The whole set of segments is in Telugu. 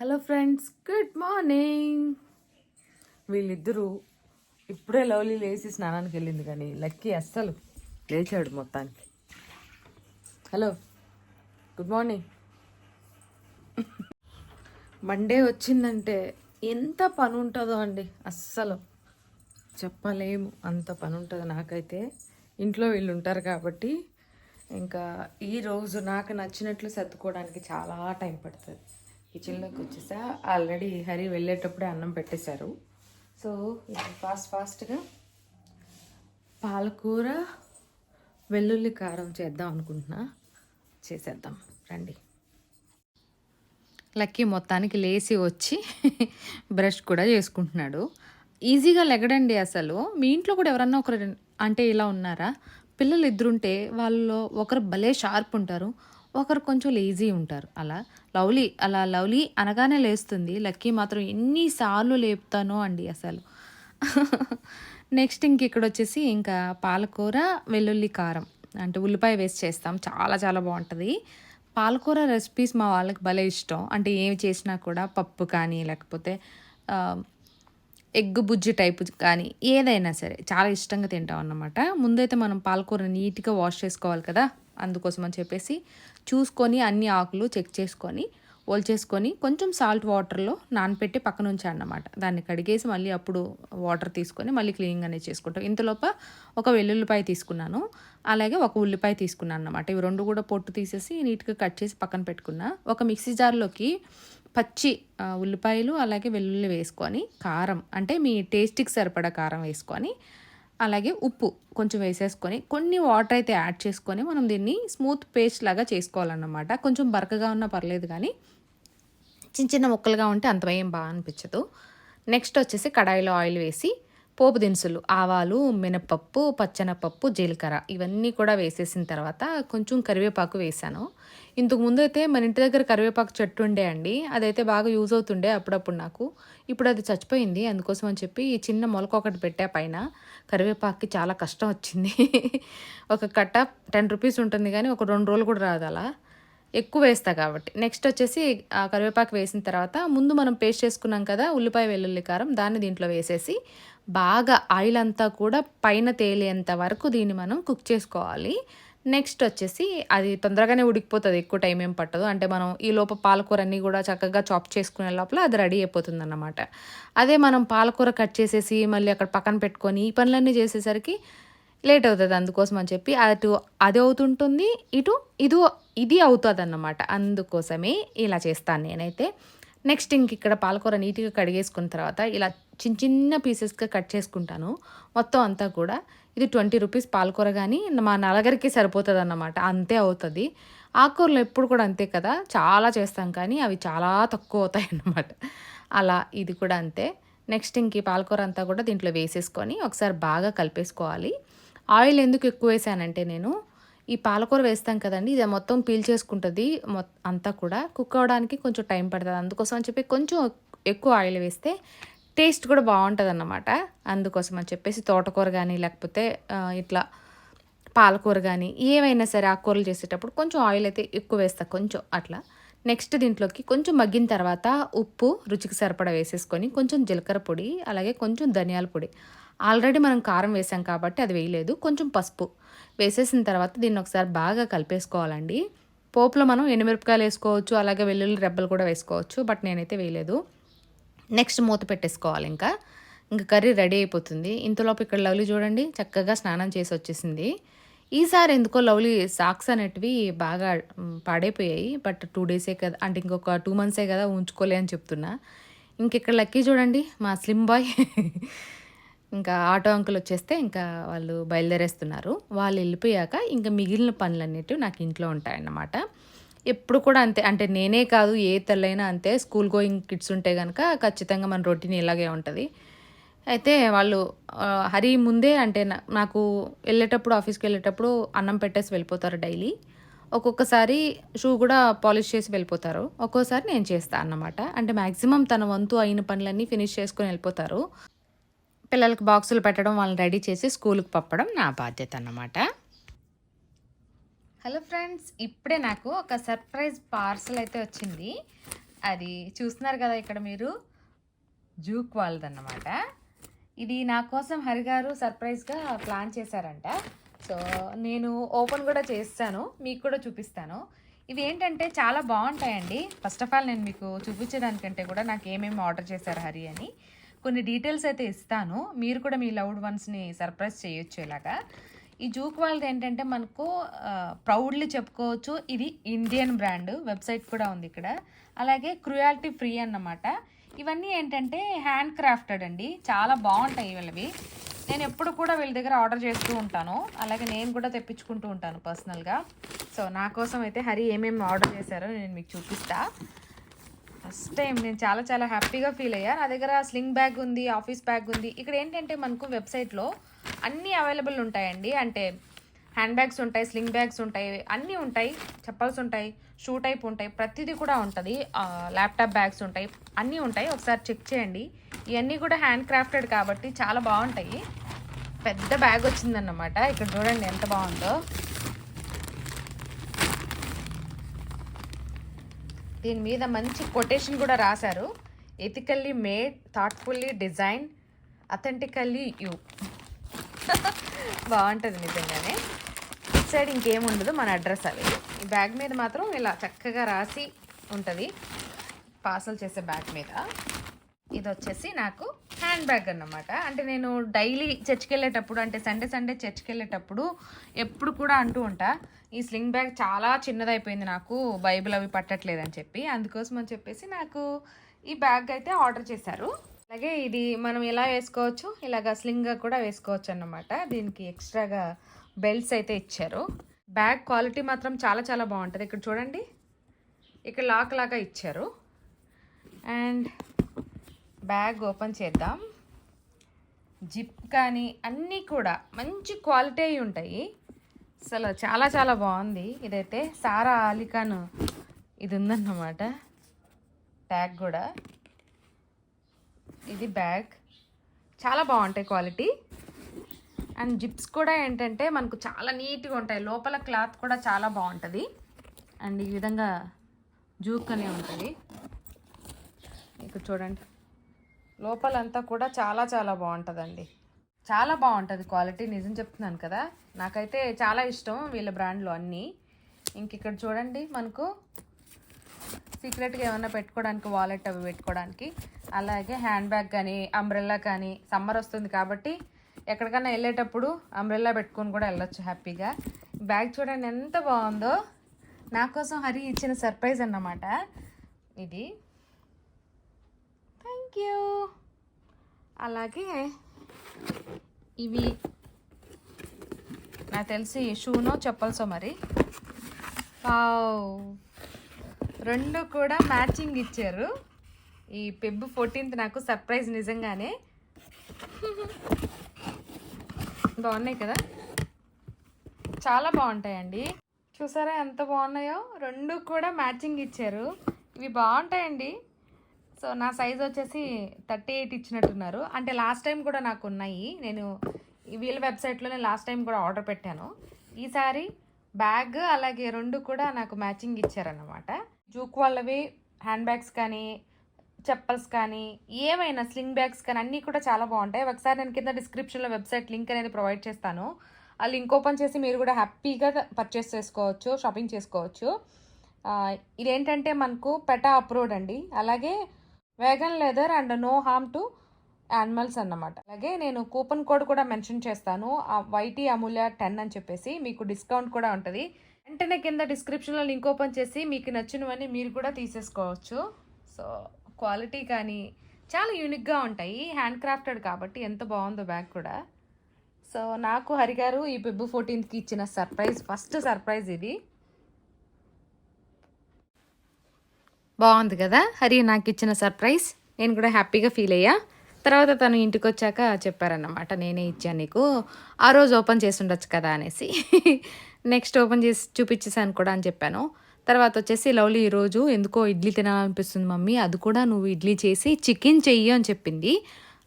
Hello friends good morning. వీళ్ళిద్దరూ ఇప్పుడే లవ్లీ లేచి స్నానానికి వెళ్ళింది కానీ లక్కీ అస్సలు లేచాడు మొత్తానికి. Hello good morning. మండే వచ్చిందంటే ఎంత పని ఉంటుందో అండి అస్సలు చెప్పలేము. అంత పని ఉంటుంది నాకైతే. ఇంట్లో వీళ్ళు ఉంటారు కాబట్టి ఇంకా ఈ రోజు నాకు నచ్చినట్లు సర్దుకోవడానికి చాలా టైం పడుతుంది. కిచెన్లోకి వచ్చేసా. ఆల్రెడీ హరి వెళ్ళేటప్పుడే అన్నం పెట్టేశారు. సో ఫాస్ట్ ఫాస్ట్గా పాలకూర వెల్లుల్లి కారం చేద్దాం అనుకుంటున్నా. చేసేద్దాం. రండి. లక్కీ మొత్తానికి లేచి వచ్చి బ్రష్ కూడా చేసుకుంటున్నాడు. ఈజీగా లెగడండి అసలు. మీ ఇంట్లో కూడా ఎవరన్నా ఒకరు అంటే ఇలా ఉన్నారా? పిల్లలు ఇద్దరుంటే వాళ్ళలో ఒకరు భలే షార్ప్ ఉంటారు. ఒకరు కొంచెం లేజీ ఉంటారు. అలా లవ్లీ అలా లవ్లీ అనగానే లేస్తుంది. లక్కీ మాత్రం ఎన్నిసార్లు లేపుతానో అండి అసలు. నెక్స్ట్ ఇంక ఇక్కడ వచ్చేసి ఇంకా పాలకూర వెల్లుల్లి కారం అంటే ఉల్లిపాయ వేసి చేస్తాం. చాలా చాలా బాగుంటుంది. పాలకూర రెసిపీస్ మా వాళ్ళకి భలే ఇష్టం. అంటే ఏమి చేసినా కూడా పప్పు కానీ లేకపోతే ఎగ్ బుజ్జి టైపు కానీ ఏదైనా సరే చాలా ఇష్టంగా తింటాం అన్నమాట. ముందైతే మనం పాలకూర నీట్గా వాష్ చేసుకోవాలి కదా. అందుకోసం అని చెప్పేసి చూసుకొని అన్ని ఆకులు చెక్ చేసుకొని ఒల్చేసుకొని కొంచెం సాల్ట్ వాటర్లో నానపెట్టి పక్కన ఉంచాను అన్నమాట దాన్ని కడిగేసి మళ్ళీ అప్పుడు వాటర్ తీసుకొని మళ్ళీ క్లీనింగ్ అనేది చేసుకుంటాం. ఇంతలోప ఒక వెల్లుల్లిపాయ తీసుకున్నాను. అలాగే ఒక ఉల్లిపాయ తీసుకున్నాను అన్నమాట. ఇవి రెండు కూడా పొట్టు తీసేసి నీట్గా కట్ చేసి పక్కన పెట్టుకున్నా. ఒక మిక్సీ జార్లోకి పచ్చి ఉల్లిపాయలు అలాగే వెల్లుల్లి వేసుకొని కారం అంటే మీ టేస్ట్కి సరిపడా కారం వేసుకొని అలాగే ఉప్పు కొంచెం వేసేసుకొని కొన్ని వాటర్ అయితే యాడ్ చేసుకొని మనం దీన్ని స్మూత్ పేస్ట్ లాగా చేసుకోవాలన్నమాట. కొంచెం బరకగా ఉన్నా పర్లేదు కానీ చిన్న చిన్న ముక్కలుగా ఉంటే అంత ఏం బాగా అనిపించదు. నెక్స్ట్ వచ్చేసి కడాయిలో ఆయిల్ వేసి పోపు దినుసులు ఆవాలు మినపప్పు పచ్చనపప్పు జీలకర్ర ఇవన్నీ కూడా వేసేసిన తర్వాత కొంచెం కరివేపాకు వేసాను. ఇంతకు ముందు అయితే మన ఇంటి దగ్గర కరివేపాకు చెట్టు ఉండే అండి. అదైతే బాగా యూజ్ అవుతుండే అప్పుడప్పుడు నాకు. ఇప్పుడు అది చచ్చిపోయింది. అందుకోసం అని చెప్పి ఈ చిన్న మొలక ఒకటి పెట్టా పైన. కరివేపాకుకి చాలా కష్టం వచ్చింది. ఒక కట్ట టెన్ రూపీస్ ఉంటుంది కానీ ఒక రెండు రోజులు కూడా రాదు అలా. ఎక్కువ వేస్తా కాబట్టి. నెక్స్ట్ వచ్చేసి ఆ కరివేపాకు వేసిన తర్వాత ముందు మనం పేస్ట్ చేసుకున్నాం కదా ఉల్లిపాయ వెల్లుల్లి కారం దాన్ని దీంట్లో వేసేసి బాగా ఆయిల్ అంతా కూడా పైన తేలేంత వరకు దీన్ని మనం కుక్ చేసుకోవాలి. నెక్స్ట్ వచ్చేసి అది తొందరగానే ఉడికిపోతుంది ఎక్కువ టైం ఏం పట్టదు. అంటే మనం ఈ లోప పాలకూర అన్నీ కూడా చక్కగా చాప్ చేసుకునే లోపల అది రెడీ అయిపోతుంది అన్నమాట అదే మనం పాలకూర కట్ చేసేసి మళ్ళీ అక్కడ పక్కన పెట్టుకొని ఈ పనులన్నీ చేసేసరికి లేట్ అవుతుంది అందుకోసం అని చెప్పి అటు అది అవుతుంటుంది ఇటు ఇది ఇది అవుతుంది అన్నమాట అందుకోసమే ఇలా చేస్తాను నేనైతే. నెక్స్ట్ ఇంక ఇక్కడ పాలకూర నీట్గా కడిగేసుకున్న తర్వాత ఇలా చిన్న చిన్న పీసెస్గా కట్ చేసుకుంటాను. మొత్తం అంతా కూడా ఇది ట్వంటీ రూపీస్ పాలకూర కానీ మా నలగరికి సరిపోతుంది అన్నమాట అంతే అవుతుంది. ఆకుకూరలు ఎప్పుడు కూడా అంతే కదా చాలా చేస్తాం కానీ అవి చాలా తక్కువ అవుతాయి అన్నమాట అలా ఇది కూడా అంతే. నెక్స్ట్ ఇంక ఈ పాలకూర అంతా కూడా దీంట్లో వేసేసుకొని ఒకసారి బాగా కలిపేసుకోవాలి. ఆయిల్ ఎందుకు ఎక్కువ వేసానంటే నేను ఈ పాలకూర వేస్తాం కదండి ఇది మొత్తం పీల్చేసుకుంటుంది మొ- అంతా కూడా కుక్ అవడానికి కొంచెం టైం పడుతుంది. అందుకోసం అని చెప్పి కొంచెం ఎక్కువ ఆయిల్ వేస్తే టేస్ట్ కూడా బాగుంటుంది అన్నమాట అందుకోసం అని చెప్పేసి తోటకూర కానీ లేకపోతే ఇట్లా పాలకూర కానీ ఏవైనా సరే ఆకుకూరలు చేసేటప్పుడు కొంచెం ఆయిల్ అయితే ఎక్కువ వేస్తా కొంచెం అట్లా. నెక్స్ట్ దీంట్లోకి కొంచెం మగ్గిన తర్వాత ఉప్పు రుచికి సరిపడా వేసేసుకొని కొంచెం జీలకర్ర పొడి అలాగే కొంచెం ధనియాల పొడి. ఆల్రెడీ మనం కారం వేసాం కాబట్టి అది వేయలేదు కొంచెం పసుపు. వేసేసిన తర్వాత దీన్ని ఒకసారి బాగా కలిపేసుకోవాలండి. పోపులో మనం ఎండుమిరపకాయలు వేసుకోవచ్చు అలాగే వెల్లుల్లి రెబ్బలు కూడా వేసుకోవచ్చు బట్ నేనైతే వేయలేదు. నెక్స్ట్ మూత పెట్టేసుకోవాలి ఇంకా. ఇంకా కర్రీ రెడీ అయిపోతుంది. ఇంతలోపు ఇక్కడ లవ్లీ చూడండి చక్కగా స్నానం చేసి వచ్చేసింది. ఈసారి ఎందుకో లవ్లీ సాక్స్ అనేటివి బాగా పాడైపోయాయి. బట్ టూ డేసే కదా అంటే ఇంకొక టూ మంత్సే కదా ఉంచుకోలే అని చెప్తున్నా. ఇంకెక్కడ లక్కీ చూడండి మా స్లిమ్ బాయ్. ఇంకా ఆటో అంకుల్ వచ్చేస్తే ఇంకా వాళ్ళు బయలుదేరేస్తున్నారు. వాళ్ళు వెళ్ళిపోయాక ఇంకా మిగిలిన పనులన్నిటివి నాకు ఇంట్లో ఉంటాయన్నమాట. ఎప్పుడు కూడా అంతే. అంటే నేనే కాదు ఏ తల్లైనా అంతే. స్కూల్ గోయింగ్ కిడ్స్ ఉంటే కనుక ఖచ్చితంగా మన రొటీన్ ఇలాగే ఉంటుంది. అయితే వాళ్ళు హరి ముందే అంటే నాకు వెళ్ళేటప్పుడు ఆఫీస్కి వెళ్ళేటప్పుడు అన్నం పెట్టేసి వెళ్ళిపోతారు డైలీ. ఒక్కొక్కసారి షూ కూడా పాలిష్ చేసి వెళ్ళిపోతారు. ఒక్కోసారి నేను చేస్తాను అన్నమాట. అంటే మ్యాక్సిమం తన వంతు అయిన పనులన్నీ ఫినిష్ చేసుకొని వెళ్ళిపోతారు. పిల్లలకు బాక్సులు పెట్టడం వాళ్ళని రెడీ చేసి స్కూల్కి పంపడం నా బాధ్యత అన్నమాట. హలో ఫ్రెండ్స్ ఇప్పుడే నాకు ఒక సర్ప్రైజ్ పార్సల్ అయితే వచ్చింది. అది చూస్తున్నారు కదా ఇక్కడ మీరు? జూక్ వాళ్ళదన్నమాట. ఇది నా కోసం హరి గారు సర్ప్రైజ్గా ప్లాన్ చేశారంట. సో నేను ఓపెన్ కూడా చేస్తాను మీకు కూడా చూపిస్తాను. ఇవి ఏంటంటే చాలా బాగుంటాయండి. ఫస్ట్ ఆఫ్ ఆల్ నేను మీకు చూపించడానికంటే కూడా నాకు ఏమేమి ఆర్డర్ చేశారు హరి అని. కొన్ని డీటెయిల్స్ అయితే ఇస్తాను. మీరు కూడా మీ లవ్డ్ వన్స్ని సర్ప్రైజ్ చేయొచ్చు ఇలాగా. ఈ జూక్ వాళ్ళది ఏంటంటే మనకు ప్రౌడ్లీ చెప్పుకోవచ్చు. ఇది ఇండియన్ బ్రాండ్. వెబ్సైట్ కూడా ఉంది ఇక్కడ. అలాగే క్రుయాలిటీ ఫ్రీ అన్నమాట. ఇవన్నీ ఏంటంటే హ్యాండ్ క్రాఫ్టెడ్ అండి. చాలా బాగుంటాయి వీళ్ళవి నేను ఎప్పుడు కూడా వీళ్ళ దగ్గర ఆర్డర్ చేస్తూ ఉంటాను. అలాగే నేను కూడా తెప్పించుకుంటూ ఉంటాను పర్సనల్గా. సో నా కోసం అయితే హరి ఏమేమి ఆర్డర్ చేశారో నేను మీకు చూపిస్తా. ఫస్ట్ టైం నేను చాలా చాలా హ్యాపీగా ఫీల్ అయ్యా. నా దగ్గర స్లింగ్ బ్యాగ్ ఉంది ఆఫీస్ బ్యాగ్ ఉంది. ఇక్కడ ఏంటంటే మనకు వెబ్సైట్లో అన్నీ అవైలబుల్ ఉంటాయండి. అంటే హ్యాండ్ బ్యాగ్స్ ఉంటాయి స్లింగ్ బ్యాగ్స్ ఉంటాయి అన్నీ ఉంటాయి. చెప్పల్స్ ఉంటాయి షూ టైప్ ఉంటాయి. ప్రతిదీ కూడా ఉంటుంది. ల్యాప్టాప్ బ్యాగ్స్ ఉంటాయి. అన్నీ ఉంటాయి. ఒకసారి చెక్ చేయండి. ఇవన్నీ కూడా హ్యాండ్ క్రాఫ్టెడ్ కాబట్టి చాలా బాగుంటాయి. పెద్ద బ్యాగ్ వచ్చిందన్నమాట. ఇక్కడ చూడండి ఎంత బాగుందో. దీని మీద మంచి కొటేషన్ కూడా రాశారు. Ethically made thoughtfully design authentically you బాగుంటుంది నిజంగానే సైడ్ ఇంకేముండదు మన అడ్రస్ అది. ఈ బ్యాగ్ మీద మాత్రం ఇలా చక్కగా రాసి ఉంటుంది. పార్సల్ చేసే బ్యాగ్ మీద. ఇది వచ్చేసి నాకు హ్యాండ్ బ్యాగ్ అన్నమాట. అంటే నేను డైలీ చర్చ్కి వెళ్ళేటప్పుడు అంటే సండే సండే చర్చ్కి వెళ్ళేటప్పుడు ఎప్పుడు కూడా అంటూ ఉంటా ఈ స్లింగ్ బ్యాగ్ చాలా చిన్నదైపోయింది నాకు బైబిల్ అవి పట్టట్లేదు అని చెప్పి. అందుకోసం అని చెప్పేసి నాకు ఈ బ్యాగ్ అయితే ఆర్డర్ చేశారు. అలాగే ఇది మనం ఎలా వేసుకోవచ్చు? ఇలాగ స్లింగ్గా కూడా వేసుకోవచ్చు అన్నమాట దీనికి ఎక్స్ట్రాగా బెల్ట్స్ అయితే ఇచ్చారు. బ్యాగ్ క్వాలిటీ మాత్రం చాలా చాలా బాగుంటుంది. ఇక్కడ చూడండి. ఇక్కడ లాక్ లాగా ఇచ్చారు. అండ్ బ్యాగ్ ఓపెన్ చేద్దాం. జిప్ కానీ అన్నీ కూడా మంచి క్వాలిటీ అయి ఉంటాయి. అసలు చాలా చాలా బాగుంది. ఇదైతే సారా అలీఖాన్ ఇది ఉందన్నమాట. ట్యాగ్ కూడా. ఇది బ్యాగ్. చాలా బాగుంటాయి క్వాలిటీ. అండ్ జిప్స్ కూడా ఏంటంటే మనకు చాలా నీట్గా ఉంటాయి. లోపల క్లాత్ కూడా చాలా బాగుంటుంది. అండ్ ఈ విధంగా జూక్కనే ఉంటుంది. మీకు చూడండి. లోపలంతా కూడా చాలా చాలా బాగుంటుందండి. చాలా బాగుంటుంది క్వాలిటీ. నిజం చెప్తున్నాను కదా. నాకైతే చాలా ఇష్టం వీళ్ళ బ్రాండ్లో అన్నీ. ఇంక ఇక్కడ చూడండి మనకు సీక్రెట్గా ఏమైనా పెట్టుకోవడానికి వాలెట్ అవి పెట్టుకోవడానికి అలాగే హ్యాండ్ బ్యాగ్ కానీ అంబ్రెల్లా కానీ సమ్మర్ వస్తుంది కాబట్టి ఎక్కడికైనా వెళ్ళేటప్పుడు అంబ్రెల్లా పెట్టుకొని కూడా వెళ్ళొచ్చు హ్యాపీగా. బ్యాగ్ చూడండి ఎంత బాగుందో. నా కోసం హరి ఇచ్చిన సర్ప్రైజ్ అన్నమాట. ఇది. థ్యాంక్ యూ అలాగే ఇవి. నాకు తెలిసి షూనో చెప్పల్సో మరి. వావ్. రెండు కూడా మ్యాచింగ్ ఇచ్చారు. ఈ పెబ్ ఫోర్టీన్త్ నాకు సర్ప్రైజ్ నిజంగానే. బాగున్నాయి కదా? చాలా బాగుంటాయండి. చూసారా ఎంత బాగున్నాయో? రెండు కూడా మ్యాచింగ్ ఇచ్చారు. ఇవి బాగుంటాయండి. సో నా సైజ్ వచ్చేసి థర్టీ ఎయిట్ ఇచ్చినట్టున్నారు. అంటే లాస్ట్ టైం కూడా నాకు ఉన్నాయి. నేను ఈ వీళ్ళ వెబ్సైట్లోనే లాస్ట్ టైం కూడా ఆర్డర్ పెట్టాను. ఈసారి బ్యాగ్ అలాగే రెండు కూడా నాకు మ్యాచింగ్ ఇచ్చారన్నమాట. జూక్ వాళ్ళవి హ్యాండ్ బ్యాగ్స్ కానీ చెప్పల్స్ కానీ ఏమైనా స్లింగ్ బ్యాగ్స్ కానీ అన్నీ కూడా చాలా బాగుంటాయి. ఒకసారి నేను కింద డిస్క్రిప్షన్లో వెబ్సైట్ లింక్ అనేది ప్రొవైడ్ చేస్తాను. ఆ లింక్ ఓపెన్ చేసి మీరు కూడా హ్యాపీగా పర్చేస్ చేసుకోవచ్చు షాపింగ్ చేసుకోవచ్చు. ఇదేంటంటే మనకు పెటా అప్రూవ్డ్ అండి. అలాగే vegan leather and no harm to animals అన్నమాట. అలాగే నేను కూపన్ కోడ్ కూడా మెన్షన్ చేస్తాను. వైటీ అమూల్య టెన్ అని చెప్పేసి మీకు డిస్కౌంట్ కూడా ఉంటుంది. వెంటనే కింద డిస్క్రిప్షన్లో లింక్ ఓపెన్ చేసి మీకు నచ్చినవన్నీ మీరు కూడా తీసేసుకోవచ్చు. సో క్వాలిటీ కానీ చాలా యూనిక్గా ఉంటాయి. హ్యాండ్ క్రాఫ్టెడ్ కాబట్టి ఎంత బాగుందో బ్యాగ్ కూడా. సో నాకు హరిగారు ఈ పెబ్బు ఫోర్టీన్త్కి ఇచ్చిన సర్ప్రైజ్ ఫస్ట్ సర్ప్రైజ్ ఇది. బాగుంది కదా? హరి నాకు ఇచ్చిన సర్ప్రైజ్ నేను కూడా హ్యాపీగా ఫీల్ అయ్యా. తర్వాత తను ఇంటికి వచ్చాక చెప్పారన్నమాట నేనే ఇచ్చాను నీకు ఆ రోజు ఓపెన్ చేసి ఉండొచ్చు కదా అనేసి. నెక్స్ట్ ఓపెన్ చేసి చూపించేసాను కూడా అని చెప్పాను. తర్వాత వచ్చేసి లవ్లీ ఈరోజు ఎందుకో ఇడ్లీ తినాలనిపిస్తుంది మమ్మీ అది కూడా నువ్వు ఇడ్లీ చేసి చికెన్ చెయ్యి అని చెప్పింది.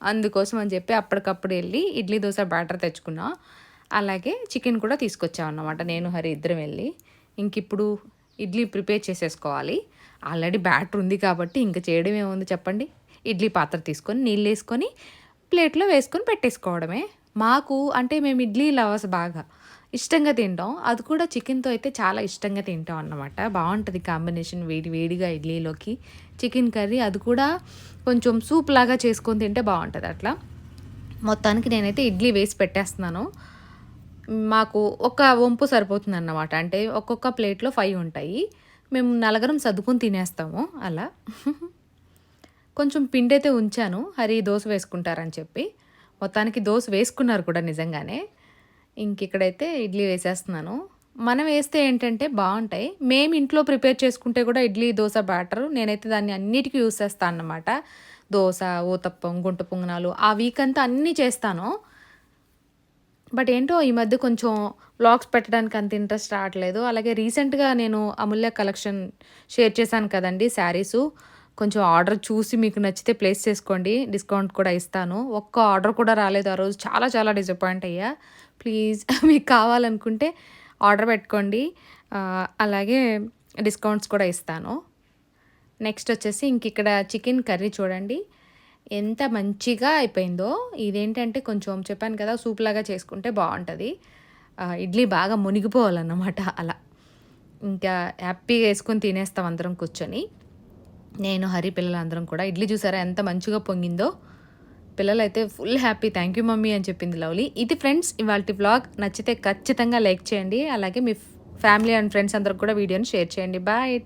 అందుకోసం అని చెప్పి అప్పటికప్పుడు వెళ్ళి ఇడ్లీ దోశ బ్యాటర్ తెచ్చుకున్నా. అలాగే చికెన్ కూడా తీసుకొచ్చాం అన్నమాట నేను హరి ఇద్దరం వెళ్ళి. ఇంక ఇప్పుడు ఇడ్లీ ప్రిపేర్ చేసేసుకోవాలి. ఆల్రెడీ బ్యాటర్ ఉంది కాబట్టి ఇంకా చేయడం ఏముంది చెప్పండి? ఇడ్లీ పాత్ర తీసుకొని నీళ్ళు వేసుకొని ప్లేట్లో వేసుకొని పెట్టేసుకోవడమే. మాకు అంటే మేము ఇడ్లీ లవర్స్ బాగా ఇష్టంగా తింటాం. అది కూడా చికెన్తో అయితే చాలా ఇష్టంగా తింటాం అన్నమాట. బాగుంటుంది కాంబినేషన్ వేడి వేడిగా ఇడ్లీలోకి చికెన్ కర్రీ. అది కూడా కొంచెం సూప్ లాగా చేసుకొని తింటే బాగుంటుంది అట్లా. మొత్తానికి నేనైతే ఇడ్లీ వేసి పెట్టేస్తున్నాను. మాకు ఒక వంపు సరిపోతుంది అన్నమాట అంటే ఒక్కొక్క ప్లేట్లో ఫైవ్ ఉంటాయి. మేము నలగరం సర్దుకొని తినేస్తాము. అలా. కొంచెం పిండి అయితే ఉంచాను. హరి దోశ వేసుకుంటారని చెప్పి. మొత్తానికి దోశ వేసుకున్నారు కూడా నిజంగానే. ఇంక ఇక్కడైతే ఇడ్లీ వేసేస్తున్నాను. మనం వేస్తే ఏంటంటే బాగుంటాయి. మేము ఇంట్లో ప్రిపేర్ చేసుకుంటే కూడా ఇడ్లీ దోశ బ్యాటర్ నేనైతే దాన్ని అన్నిటికీ యూస్ చేస్తాను అన్నమాట. దోశ ఊతప్పం గుంట పొంగనాలు ఆ వీక్ అంతా అన్నీ చేస్తాను. బట్ ఏంటో ఈ మధ్య కొంచెం బ్లాగ్స్ పెట్టడానికి అంత ఇంట్రెస్ట్ రావట్లేదు. అలాగే రీసెంట్గా నేను అమూల్య కలెక్షన్ షేర్ చేశాను కదండి శారీసు. కొంచెం ఆర్డర్ చూసి మీకు నచ్చితే ప్లేస్ చేసుకోండి. డిస్కౌంట్ కూడా ఇస్తాను. ఒక్క ఆర్డర్ కూడా రాలేదు ఆ రోజు. చాలా చాలా డిసప్పాయింట్ అయ్యా. ప్లీజ్ మీకు కావాలనుకుంటే ఆర్డర్ పెట్టుకోండి. అలాగే డిస్కౌంట్స్ కూడా ఇస్తాను. నెక్స్ట్ వచ్చేసి ఇంక ఇక్కడ చికెన్ కర్రీ చూడండి. ఎంత మంచిగా అయిపోయిందో. ఇదేంటంటే కొంచెం చెప్పాను కదా సూప్ లాగా చేసుకుంటే బాగుంటుంది. ఇడ్లీ బాగా మునిగిపోవాలన్నమాట అలా. ఇంకా హ్యాపీగా వేసుకొని తినేస్తాం అందరం కూర్చొని. నేను హరి పిల్లలందరం కూడా ఇడ్లీ చూసారా? ఎంత మంచిగా పొంగిందో. పిల్లలైతే full happy. Thank you mummy అని చెప్పింది లవ్లీ. ఇది ఫ్రెండ్స్ ఇవాళ వ్లాగ్ నచ్చితే ఖచ్చితంగా లైక్ చేయండి. అలాగే మీ ఫ్యామిలీ అండ్ ఫ్రెండ్స్ అందరికి కూడా వీడియోని షేర్ చేయండి. బాయ్.